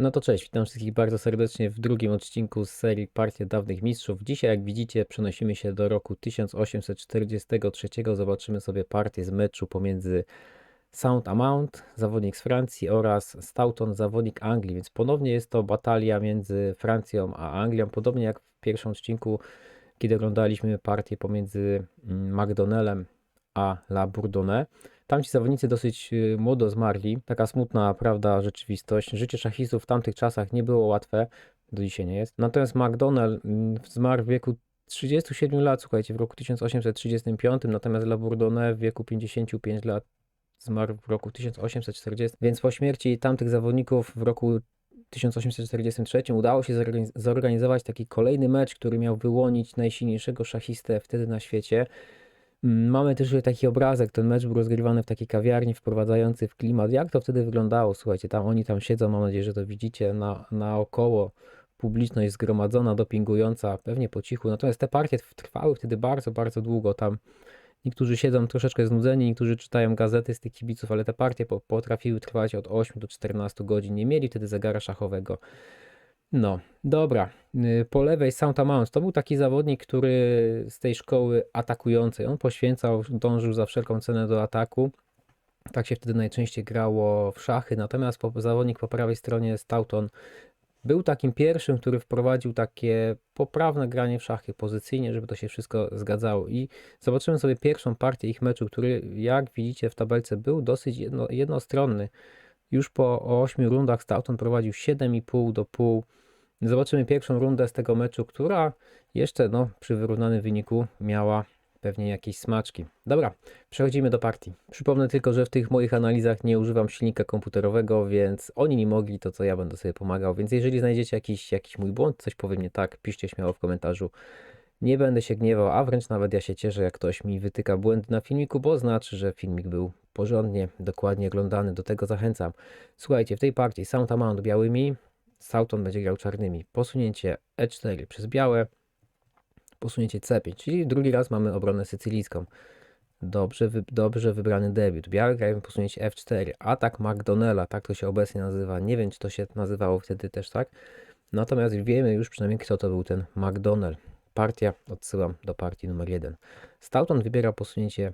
No to cześć, witam wszystkich bardzo serdecznie w drugim odcinku z serii Partie Dawnych Mistrzów. Dzisiaj, jak widzicie, przenosimy się do roku 1843. Zobaczymy sobie partię z meczu pomiędzy Sound Amount, zawodnik z Francji oraz Stoughton, zawodnik Anglii, więc ponownie jest to batalia między Francją a Anglią, podobnie jak w pierwszym odcinku, kiedy oglądaliśmy partię pomiędzy mm, McDonnellem a La Bourdonnais. Tamci zawodnicy dosyć y, młodo zmarli. Taka smutna, prawda, rzeczywistość. Życie szachistów w tamtych czasach nie było łatwe. Do dzisiaj nie jest. Natomiast McDonnell mm, zmarł w wieku 37 lat, słuchajcie, w roku 1835, natomiast La Bourdonnais w wieku 55 lat zmarł w roku 1840, więc po śmierci tamtych zawodników w roku 1843 udało się zorganiz- zorganizować taki kolejny mecz, który miał wyłonić najsilniejszego szachistę wtedy na świecie. Mamy też taki obrazek, ten mecz był rozgrywany w takiej kawiarni wprowadzający w klimat. Jak to wtedy wyglądało? Słuchajcie, tam oni tam siedzą, mam nadzieję, że to widzicie, na, naokoło publiczność zgromadzona, dopingująca, pewnie po cichu. Natomiast te partie trwały wtedy bardzo, bardzo długo. Tam niektórzy siedzą troszeczkę znudzeni, niektórzy czytają gazety z tych kibiców, ale te partie po, potrafiły trwać od 8 do 14 godzin. Nie mieli wtedy zegara szachowego. No, dobra. Y, Po lewej Sound Mount to był taki zawodnik, który z tej szkoły atakującej, on poświęcał, dążył za wszelką cenę do ataku. Tak się wtedy najczęściej grało w szachy. Natomiast po, zawodnik po prawej stronie Stoughton był takim pierwszym, który wprowadził takie poprawne granie w szachy pozycyjnie, żeby to się wszystko zgadzało. I zobaczymy sobie pierwszą partię ich meczu, który jak widzicie w tabelce był dosyć jedno, jednostronny. Już po 8 rundach Stoughton prowadził 7,5 do pół. Zobaczymy pierwszą rundę z tego meczu, która jeszcze no, przy wyrównanym wyniku miała pewnie jakieś smaczki. Dobra, przechodzimy do partii. Przypomnę tylko, że w tych moich analizach nie używam silnika komputerowego, więc oni nie mogli, to co ja będę sobie pomagał. Więc jeżeli znajdziecie jakiś, jakiś mój błąd, coś powiem nie tak, piszcie śmiało w komentarzu. Nie będę się gniewał, a wręcz nawet ja się cieszę, jak ktoś mi wytyka błędy na filmiku, bo znaczy, że filmik był porządnie, dokładnie oglądany. Do tego zachęcam. Słuchajcie, w tej partii Sound Amount białymi, Sauton będzie grał czarnymi. Posunięcie E4 przez białe, posunięcie C5, czyli drugi raz mamy obronę sycylijską. Dobrze, wy, dobrze wybrany debiut. Białe grają posunięcie F4. Atak McDonnella, tak to się obecnie nazywa. Nie wiem, czy to się nazywało wtedy też tak. Natomiast wiemy już przynajmniej, kto to był ten McDonnell. Partia, odsyłam do partii numer 1. Stoughton wybiera posunięcie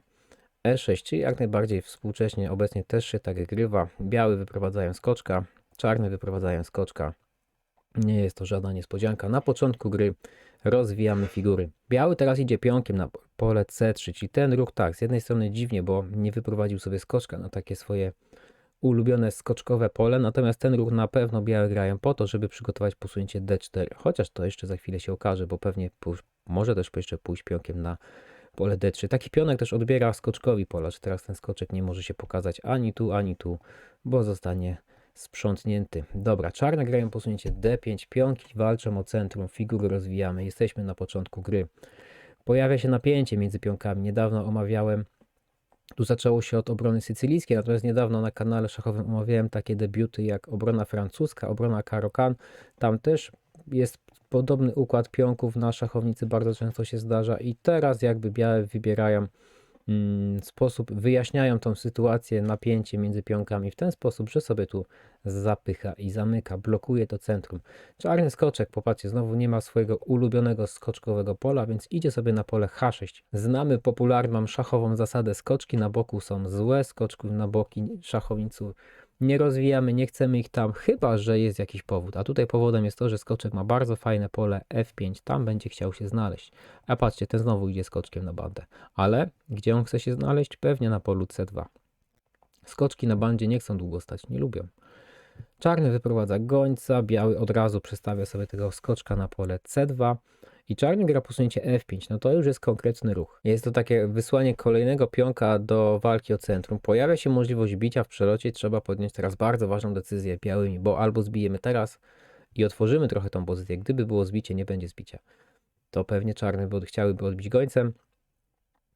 E6, czyli jak najbardziej współcześnie obecnie też się tak grywa. Biały wyprowadzają skoczka, czarny wyprowadzają skoczka. Nie jest to żadna niespodzianka. Na początku gry rozwijamy figury. Biały teraz idzie pionkiem na pole C3, czyli ten ruch tak, z jednej strony dziwnie, bo nie wyprowadził sobie skoczka na takie swoje ulubione skoczkowe pole, natomiast ten ruch na pewno białe grają po to, żeby przygotować posunięcie D4, chociaż to jeszcze za chwilę się okaże, bo pewnie może też jeszcze pójść pionkiem na pole D3. Taki pionek też odbiera skoczkowi pola, że teraz ten skoczek nie może się pokazać ani tu, ani tu, bo zostanie sprzątnięty. Dobra, czarne grają posunięcie D5, pionki walczą o centrum, figury rozwijamy, jesteśmy na początku gry. Pojawia się napięcie między pionkami. Niedawno omawiałem, tu zaczęło się od obrony sycylijskiej, natomiast niedawno na kanale szachowym omawiałem takie debiuty jak obrona francuska, obrona Karokan. Tam też jest podobny układ pionków na szachownicy, bardzo często się zdarza i teraz jakby białe wybierają mm, sposób, wyjaśniają tą sytuację, napięcie między pionkami w ten sposób, że sobie tu zapycha i zamyka, blokuje to centrum. Czarny skoczek, popatrzcie, znowu nie ma swojego ulubionego skoczkowego pola, więc idzie sobie na pole H6. Znamy popularną szachową zasadę, skoczki na boku są złe, skoczków na boki szachownicu nie rozwijamy, nie chcemy ich tam, chyba że jest jakiś powód. A tutaj powodem jest to, że skoczek ma bardzo fajne pole F5, tam będzie chciał się znaleźć. A patrzcie, ten znowu idzie skoczkiem na bandę. Ale gdzie on chce się znaleźć? Pewnie na polu C2. Skoczki na bandzie nie chcą długo stać, nie lubią. Czarny wyprowadza gońca, biały od razu przestawia sobie tego skoczka na pole C2 i czarny gra posunięcie F5. No to już jest konkretny ruch. Jest to takie wysłanie kolejnego pionka do walki o centrum. Pojawia się możliwość bicia w przelocie. Trzeba podjąć teraz bardzo ważną decyzję białymi, bo albo zbijemy teraz i otworzymy trochę tą pozycję. Gdyby było zbicie, nie będzie zbicia. To pewnie czarny by chciałyby odbić gońcem.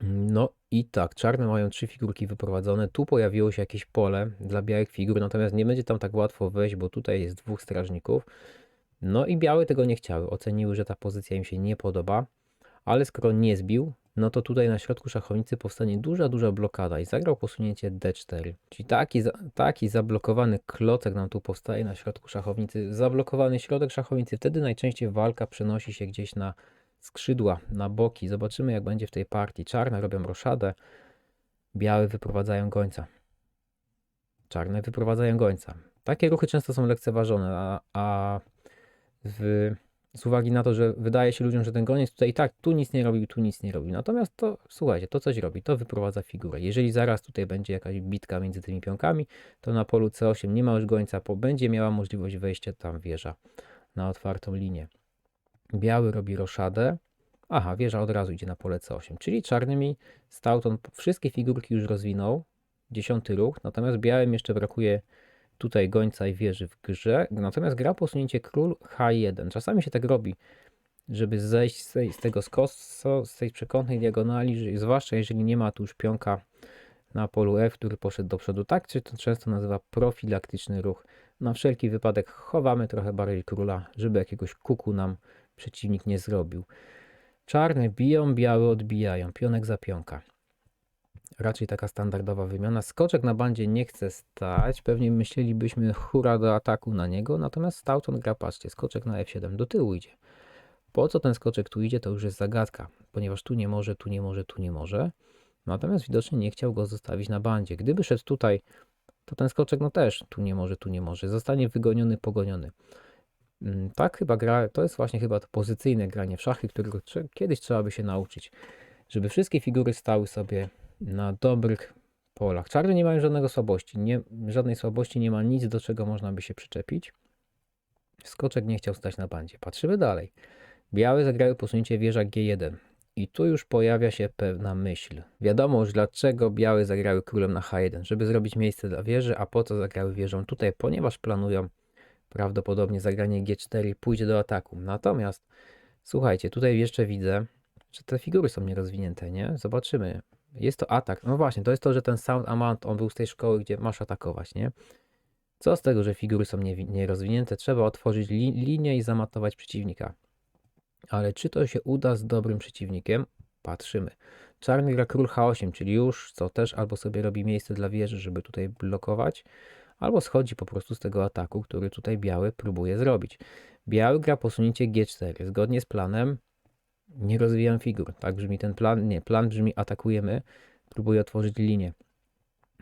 No i tak, czarne mają trzy figurki wyprowadzone. Tu pojawiło się jakieś pole dla białych figur, natomiast nie będzie tam tak łatwo wejść, bo tutaj jest dwóch strażników. No i białe tego nie chciały. Oceniły, że ta pozycja im się nie podoba, ale skoro nie zbił, no to tutaj na środku szachownicy powstanie duża, duża blokada i zagrał posunięcie D4. Czyli taki, taki zablokowany klocek nam tu powstaje na środku szachownicy. Zablokowany środek szachownicy, wtedy najczęściej walka przenosi się gdzieś na skrzydła, na boki. Zobaczymy jak będzie w tej partii. Czarne robią roszadę, białe wyprowadzają gońca. Czarne wyprowadzają gońca. Takie ruchy często są lekceważone, a, a w, z uwagi na to, że wydaje się ludziom, że ten goniec tutaj i tak tu nic nie robił, tu nic nie robił. Natomiast to, słuchajcie, to coś robi, to wyprowadza figurę. Jeżeli zaraz tutaj będzie jakaś bitka między tymi pionkami, to na polu C8 nie ma już gońca, bo będzie miała możliwość wejścia tam wieża na otwartą linię. Biały robi roszadę. Aha, wieża od razu idzie na pole C8, czyli czarnymi Stauton wszystkie figurki już rozwinął, dziesiąty ruch, natomiast białym jeszcze brakuje tutaj gońca i wieży w grze, natomiast gra posunięcie król H1. Czasami się tak robi, żeby zejść z, tej, z tego skosu, z tej przekątnej diagonali, zwłaszcza jeżeli nie ma tu już pionka na polu F, który poszedł do przodu. Tak się to często nazywa profilaktyczny ruch. Na wszelki wypadek chowamy trochę bardziej króla, żeby jakiegoś kuku nam przeciwnik nie zrobił. Czarne biją, białe odbijają, pionek za pionka. Raczej taka standardowa wymiana. Skoczek na bandzie nie chce stać. Pewnie myślelibyśmy hura do ataku na niego, natomiast Stauton gra, patrzcie, skoczek na F7 do tyłu idzie. Po co ten skoczek tu idzie, to już jest zagadka, ponieważ tu nie może, tu nie może, tu nie może. Natomiast widocznie nie chciał go zostawić na bandzie. Gdyby szedł tutaj, to ten skoczek no też tu nie może, tu nie może. Zostanie wygoniony, pogoniony. Mm, Tak chyba gra, to jest właśnie chyba to pozycyjne granie w szachy, którego kiedyś trzeba by się nauczyć. Żeby wszystkie figury stały sobie na dobrych polach. Czarne nie mają żadnego słabości, nie, żadnej słabości, nie ma nic, do czego można by się przyczepić. Skoczek nie chciał stać na bandzie. Patrzymy dalej. Białe zagrały posunięcie wieża G1. I tu już pojawia się pewna myśl. Wiadomo już dlaczego białe zagrały królem na H1, żeby zrobić miejsce dla wieży, a po co zagrały wieżą tutaj, ponieważ planują prawdopodobnie zagranie G4 pójdzie do ataku. Natomiast słuchajcie, tutaj jeszcze widzę, że te figury są nierozwinięte, nie? Zobaczymy. Jest to atak. No właśnie, to jest to, że ten Sound Amount, on był z tej szkoły, gdzie masz atakować, nie? Co z tego, że figury są nie, nierozwinięte? Trzeba otworzyć li, linię i zamatować przeciwnika. Ale czy to się uda z dobrym przeciwnikiem? Patrzymy. Czarny gra król H8, czyli już co też albo sobie robi miejsce dla wieży, żeby tutaj blokować, albo schodzi po prostu z tego ataku, który tutaj biały próbuje zrobić. Biały gra posunięcie G4. Zgodnie z planem nie rozwijam figur. Tak brzmi ten plan. Nie, plan brzmi atakujemy, próbuję otworzyć linię.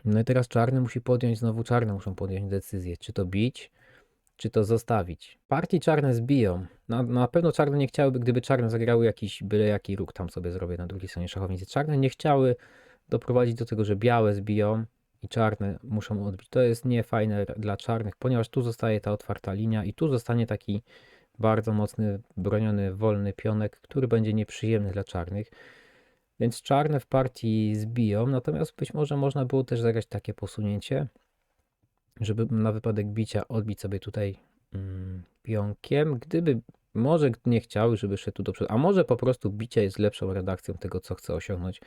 No i teraz czarny musi podjąć, znowu czarne muszą podjąć decyzję, czy to bić, czy to zostawić. Partii czarne zbiją. Na, na pewno czarne nie chciałyby, gdyby czarne zagrały jakiś byle jaki róg, tam sobie zrobię na drugiej stronie szachownicy. Czarne nie chciały doprowadzić do tego, że białe zbiją i czarne muszą odbić. To jest niefajne dla czarnych, ponieważ tu zostaje ta otwarta linia i tu zostanie taki bardzo mocny, broniony, wolny pionek, który będzie nieprzyjemny dla czarnych. Więc czarne w partii zbiją, natomiast być może można było też zagrać takie posunięcie, żeby na wypadek bicia odbić sobie tutaj mm, pionkiem, gdyby może nie chciały, żeby szedł tu do przodu, a może po prostu bicie jest lepszą redakcją tego, co chce osiągnąć,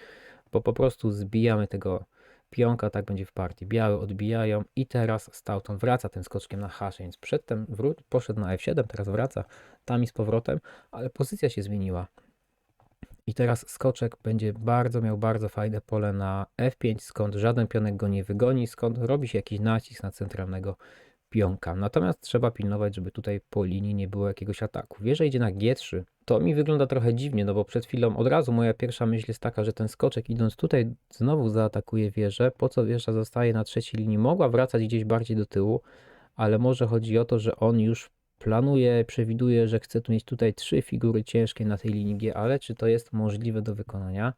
bo po prostu zbijamy tego pionka, tak będzie w partii. Białe odbijają i teraz Stauton wraca tym skoczkiem na H, więc przedtem wró- poszedł na F7, teraz wraca tam i z powrotem, ale pozycja się zmieniła. I teraz skoczek będzie bardzo, miał bardzo fajne pole na F5, skąd żaden pionek go nie wygoni, skąd robi się jakiś nacisk na centralnego pionka. Natomiast trzeba pilnować, żeby tutaj po linii nie było jakiegoś ataku. Wieża idzie na G3. To mi wygląda trochę dziwnie, no bo przed chwilą od razu moja pierwsza myśl jest taka, że ten skoczek idąc tutaj znowu zaatakuje wieżę. Po co wieża zostaje na trzeciej linii? Mogła wracać gdzieś bardziej do tyłu, ale może chodzi o to, że on już planuje, przewiduje, że chce tu mieć tutaj trzy figury ciężkie na tej linii G, ale czy to jest możliwe do wykonania?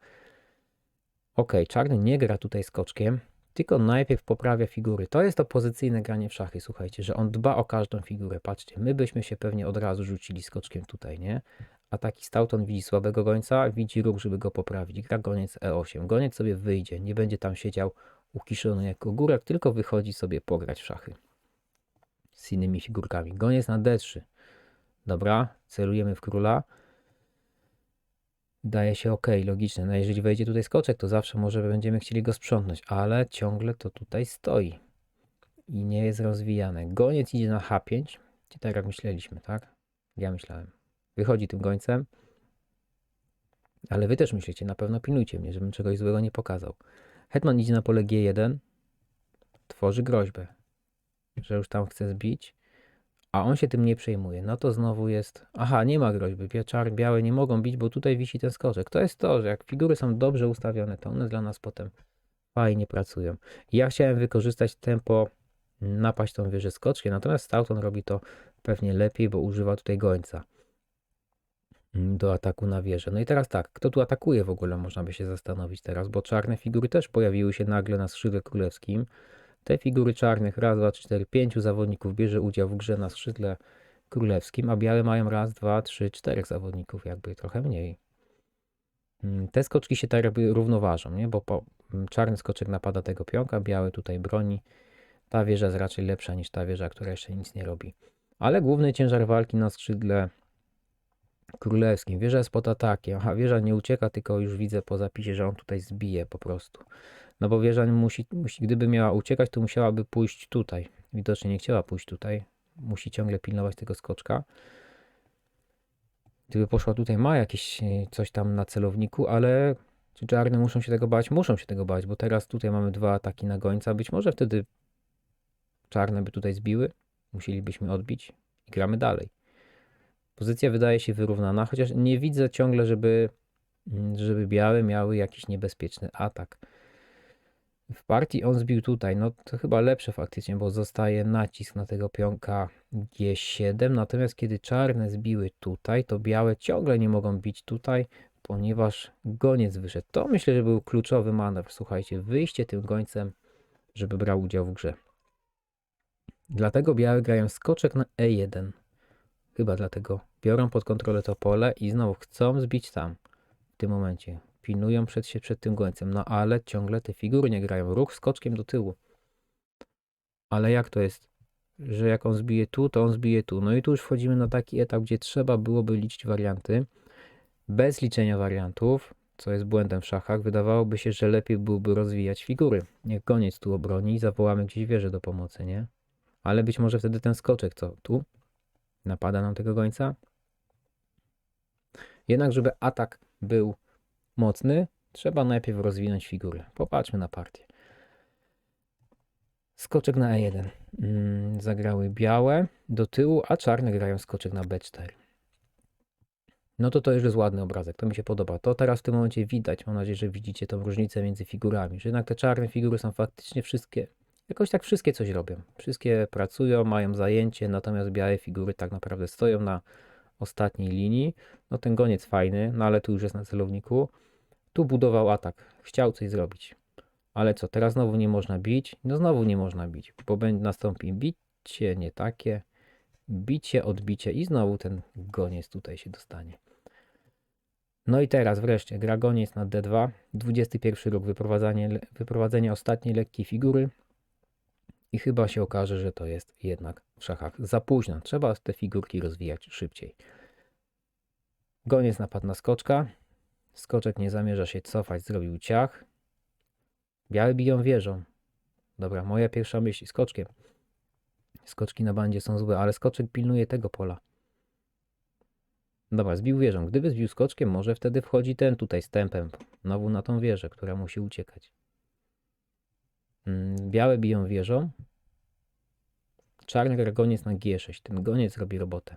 Ok, czarny nie gra tutaj skoczkiem, tylko najpierw poprawia figury. To jest to pozycyjne granie w szachy, słuchajcie, że on dba o każdą figurę. Patrzcie, my byśmy się pewnie od razu rzucili skoczkiem tutaj, nie? A taki Stauton widzi słabego gońca, widzi ruch, żeby go poprawić. Gra goniec E8. Goniec sobie wyjdzie, nie będzie tam siedział ukiszony jako górek, tylko wychodzi sobie pograć w szachy z innymi figurkami. Goniec na D3. Dobra, celujemy w króla. Daje się ok, logiczne. No jeżeli wejdzie tutaj skoczek, to zawsze może będziemy chcieli go sprzątnąć, ale ciągle to tutaj stoi i nie jest rozwijane. Goniec idzie na H5, czyli tak jak myśleliśmy, tak? Ja myślałem. Wychodzi tym gońcem. Ale wy też myślicie, na pewno pilnujcie mnie, żebym czegoś złego nie pokazał. Hetman idzie na pole G1, tworzy groźbę, że już tam chce zbić, a on się tym nie przejmuje. No to znowu jest, aha, nie ma groźby, pieczary białe nie mogą bić, bo tutaj wisi ten skoczek. To jest to, że jak figury są dobrze ustawione, to one dla nas potem fajnie pracują. Ja chciałem wykorzystać tempo, napaść tą wieżę skoczkiem, natomiast Stoughton robi to pewnie lepiej, bo używa tutaj gońca mm, do ataku na wieżę. No i teraz tak, kto tu atakuje w ogóle, można by się zastanowić teraz, bo czarne figury też pojawiły się nagle na skrzydle królewskim. Te figury czarnych, raz, dwa, cztery, pięciu zawodników bierze udział w grze na skrzydle królewskim, a białe mają raz, dwa, trzy, czterech zawodników, jakby trochę mniej. Mm, Te skoczki się tak jakby równoważą, nie? bo po, mm, czarny skoczek napada tego pionka, biały tutaj broni. Ta wieża jest raczej lepsza niż ta wieża, która jeszcze nic nie robi. Ale główny ciężar walki na skrzydle królewskim. Wieża jest pod atakiem. Aha, wieża nie ucieka, tylko już widzę po zapisie, że on tutaj zbije po prostu. No bo wieża musi, musi, gdyby miała uciekać, to musiałaby pójść tutaj. Widocznie nie chciała pójść tutaj. Musi ciągle pilnować tego skoczka. Gdyby poszła tutaj, ma jakieś e, coś tam na celowniku, ale czy czarne muszą się tego bać? Muszą się tego bać, bo teraz tutaj mamy dwa ataki na gońca. Być może wtedy czarne by tutaj zbiły. Musielibyśmy odbić i gramy dalej. Pozycja wydaje się wyrównana, chociaż nie widzę ciągle, żeby, mm, żeby białe miały jakiś niebezpieczny atak. W partii on zbił tutaj, no to chyba lepsze faktycznie, bo zostaje nacisk na tego pionka G7, natomiast kiedy czarne zbiły tutaj, to białe ciągle nie mogą bić tutaj, ponieważ goniec wyszedł. To myślę, że był kluczowy manewr, słuchajcie, wyjście tym gońcem, żeby brał udział w grze. Dlatego białe grają skoczek na E1. Chyba dlatego biorą pod kontrolę to pole i znowu chcą zbić tam. W tym momencie pilnują przed się przed tym gońcem. No ale ciągle te figury nie grają. Ruch skoczkiem do tyłu. Ale jak to jest? Że jak on zbije tu, to on zbije tu. No i tu już wchodzimy na taki etap, gdzie trzeba byłoby liczyć warianty. Bez liczenia wariantów, co jest błędem w szachach, wydawałoby się, że lepiej byłoby rozwijać figury. Niech goniec tu obroni i zawołamy gdzieś wieżę do pomocy, nie? Ale być może wtedy ten skoczek, co tu napada nam tego gońca. Jednak, żeby atak był mocny, trzeba najpierw rozwinąć figurę. Popatrzmy na partię. Skoczek na E1. Mm, zagrały białe do tyłu, a czarne grają skoczek na B4. No to to już jest ładny obrazek, to mi się podoba. To teraz w tym momencie widać, mam nadzieję, że widzicie tą różnicę między figurami, że jednak te czarne figury są faktycznie wszystkie, jakoś tak wszystkie coś robią. Wszystkie pracują, mają zajęcie, natomiast białe figury tak naprawdę stoją na ostatniej linii. No ten goniec fajny, no ale tu już jest na celowniku. Tu budował atak, chciał coś zrobić. Ale co, teraz znowu nie można bić? No znowu nie można bić, bo nastąpi bicie nie takie, bicie, odbicie i znowu ten goniec tutaj się dostanie. No i teraz wreszcie gra goniec na D2, 21 ruch, wyprowadzenie, wyprowadzenie ostatniej lekkiej figury i chyba się okaże, że to jest jednak w szachach za późno. Trzeba te figurki rozwijać szybciej. Goniec napadł na skoczka, skoczek nie zamierza się cofać, zrobił ciach. Białe biją wieżą. Dobra, moja pierwsza myśl, skoczkiem. Skoczki na bandzie są złe, ale skoczek pilnuje tego pola. Dobra, zbił wieżą. Gdyby zbił skoczkiem, może wtedy wchodzi ten tutaj z tempem. Znowu na tą wieżę, która musi uciekać. Mm, Białe biją wieżą. Czarny gra goniec na G6. Ten goniec robi robotę.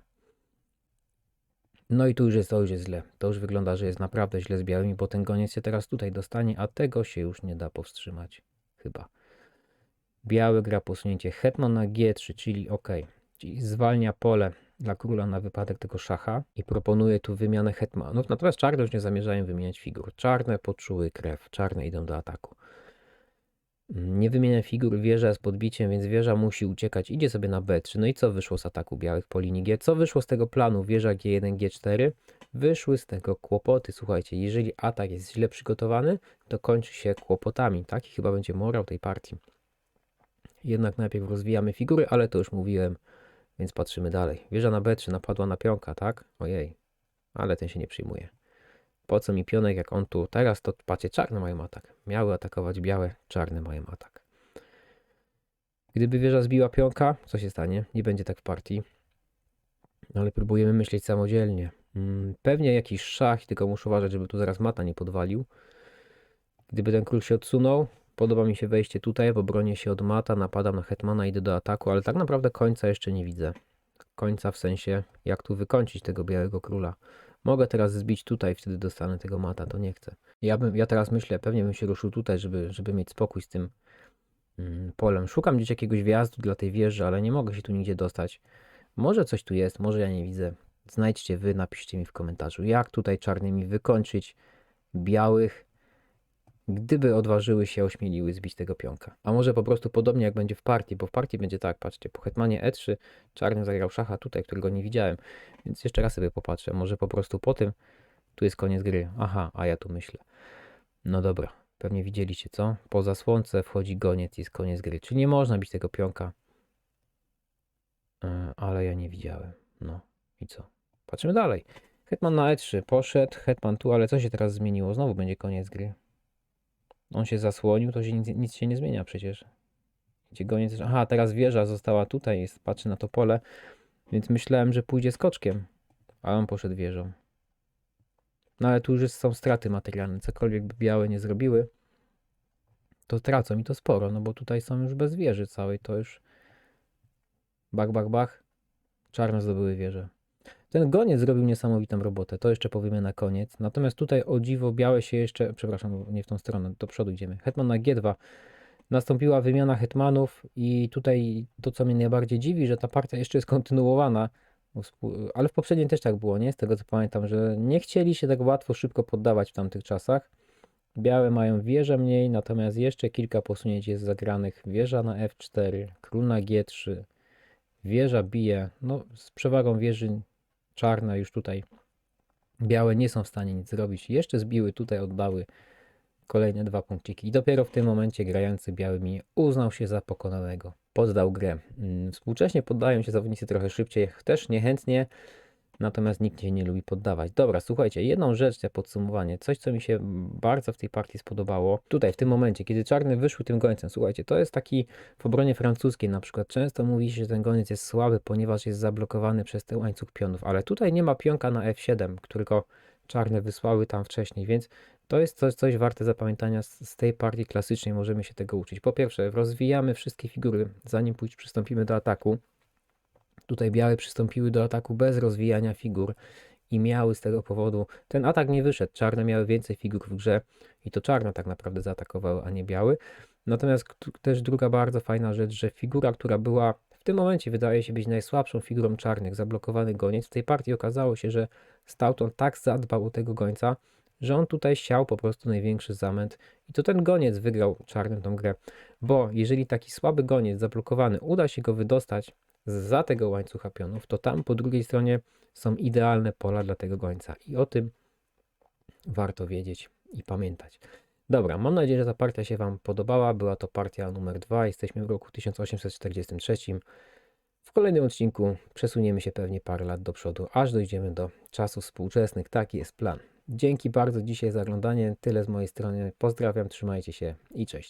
No i tu już jest, to już jest źle. To już wygląda, że jest naprawdę źle z białymi, bo ten goniec się teraz tutaj dostanie, a tego się już nie da powstrzymać. Chyba. Biały gra posunięcie hetman na G3, czyli ok. Czyli zwalnia pole dla króla na wypadek tego szacha i proponuje tu wymianę hetmanów. Natomiast czarne już nie zamierzają wymieniać figur. Czarne poczuły krew, czarne idą do ataku. Nie wymienia figur, wieża z podbiciem, więc wieża musi uciekać. Idzie sobie na B3. No i co wyszło z ataku białych po linii G? Co wyszło z tego planu? Wieża G1, G4. Wyszły z tego kłopoty. Słuchajcie, jeżeli atak jest źle przygotowany, to kończy się kłopotami. Taki chyba będzie morał tej partii. Jednak najpierw rozwijamy figury, ale to już mówiłem, więc patrzymy dalej. Wieża na B3 napadła na pionka, tak? Ojej, ale ten się nie przyjmuje. Po co mi pionek, jak on tu teraz, to patrzcie, czarne mają atak. Miały atakować białe, czarne mają atak. Gdyby wieża zbiła pionka, co się stanie? Nie będzie tak w partii. Ale próbujemy myśleć samodzielnie. Mm, Pewnie jakiś szach, tylko muszę uważać, żeby tu zaraz mata nie podwalił. Gdyby ten król się odsunął, podoba mi się wejście tutaj, w obronie się od mata, napadam na hetmana, idę do ataku, ale tak naprawdę końca jeszcze nie widzę. Końca w sensie, jak tu wykończyć tego białego króla. Mogę teraz zbić tutaj, wtedy dostanę tego mata, to nie chcę. Ja, bym, ja teraz myślę, pewnie bym się ruszył tutaj, żeby, żeby mieć spokój z tym mm, polem. Szukam gdzieś jakiegoś wjazdu dla tej wieży, ale nie mogę się tu nigdzie dostać. Może coś tu jest, może ja nie widzę. Znajdźcie wy, napiszcie mi w komentarzu, jak tutaj czarnymi wykończyć białych, gdyby odważyły się, ośmieliły zbić tego pionka. A może po prostu podobnie jak będzie w partii, bo w partii będzie tak, patrzcie, po hetmanie E3 czarny zagrał szacha tutaj, którego nie widziałem, więc jeszcze raz sobie popatrzę, może po prostu po tym tu jest koniec gry. Aha, a ja tu myślę. No dobra, pewnie widzieliście, co? Po zasłonce wchodzi goniec i jest koniec gry. Czyli nie można bić tego pionka. E, Ale ja nie widziałem. No i co? Patrzymy dalej. Hetman na E3 poszedł, hetman tu, ale co się teraz zmieniło? Znowu będzie koniec gry. On się zasłonił, to się nic, nic się nie zmienia przecież. Gdzie goniec... Aha, teraz wieża została tutaj, jest, patrzy na to pole, więc myślałem, że pójdzie skoczkiem, a on poszedł wieżą. No ale tu już są straty materialne, cokolwiek by białe nie zrobiły, to tracą i to sporo, no bo tutaj są już bez wieży całej, to już bach, bach, bach, czarne zdobyły wieżę. Ten goniec zrobił niesamowitą robotę, to jeszcze powiemy na koniec. Natomiast tutaj o dziwo białe się jeszcze, przepraszam, nie w tą stronę, do przodu idziemy. Hetman na G2. Nastąpiła wymiana hetmanów i tutaj to, co mnie najbardziej dziwi, że ta partia jeszcze jest kontynuowana, ale w poprzedniej też tak było, nie? Z tego co pamiętam, że nie chcieli się tak łatwo, szybko poddawać w tamtych czasach. Białe mają wieżę mniej, natomiast jeszcze kilka posunięć jest zagranych. Wieża na F4, król na G3, wieża bije, no z przewagą wieży czarna już tutaj białe nie są w stanie nic zrobić. Jeszcze zbiły tutaj, oddały kolejne dwa punkciki. I dopiero w tym momencie grający białymi uznał się za pokonanego. Poddał grę. Mm, Współcześnie poddają się zawodnicy trochę szybciej, też niechętnie, natomiast nikt się nie lubi poddawać. Dobra, słuchajcie, jedną rzecz na podsumowanie, coś co mi się bardzo w tej partii spodobało. Tutaj, w tym momencie, kiedy czarne wyszły tym gońcem, słuchajcie, to jest taki w obronie francuskiej na przykład często mówi się, że ten goniec jest słaby, ponieważ jest zablokowany przez ten łańcuch pionów, ale tutaj nie ma pionka na F7, którego czarne wysłały tam wcześniej, więc to jest coś, coś warte zapamiętania z, z tej partii klasycznej, możemy się tego uczyć. Po pierwsze, rozwijamy wszystkie figury, zanim pójść, przystąpimy do ataku. Tutaj białe przystąpiły do ataku bez rozwijania figur i miały z tego powodu, ten atak nie wyszedł, czarne miały więcej figur w grze i to czarne tak naprawdę zaatakowały, a nie biały. Natomiast też druga bardzo fajna rzecz, że figura, która była w tym momencie wydaje się być najsłabszą figurą czarnych, zablokowany goniec, w tej partii okazało się, że Stoughton tak zadbał o tego gońca, że on tutaj siał po prostu największy zamęt i to ten goniec wygrał czarnym tą grę, bo jeżeli taki słaby goniec zablokowany uda się go wydostać za tego łańcucha pionów, to tam po drugiej stronie są idealne pola dla tego gońca i o tym warto wiedzieć i pamiętać. Dobra, mam nadzieję, że ta partia się Wam podobała. Była to partia numer 2. Jesteśmy w roku 1843. W kolejnym odcinku przesuniemy się pewnie parę lat do przodu, aż dojdziemy do czasów współczesnych. Taki jest plan. Dzięki bardzo dzisiaj za oglądanie. Tyle z mojej strony. Pozdrawiam, trzymajcie się i cześć.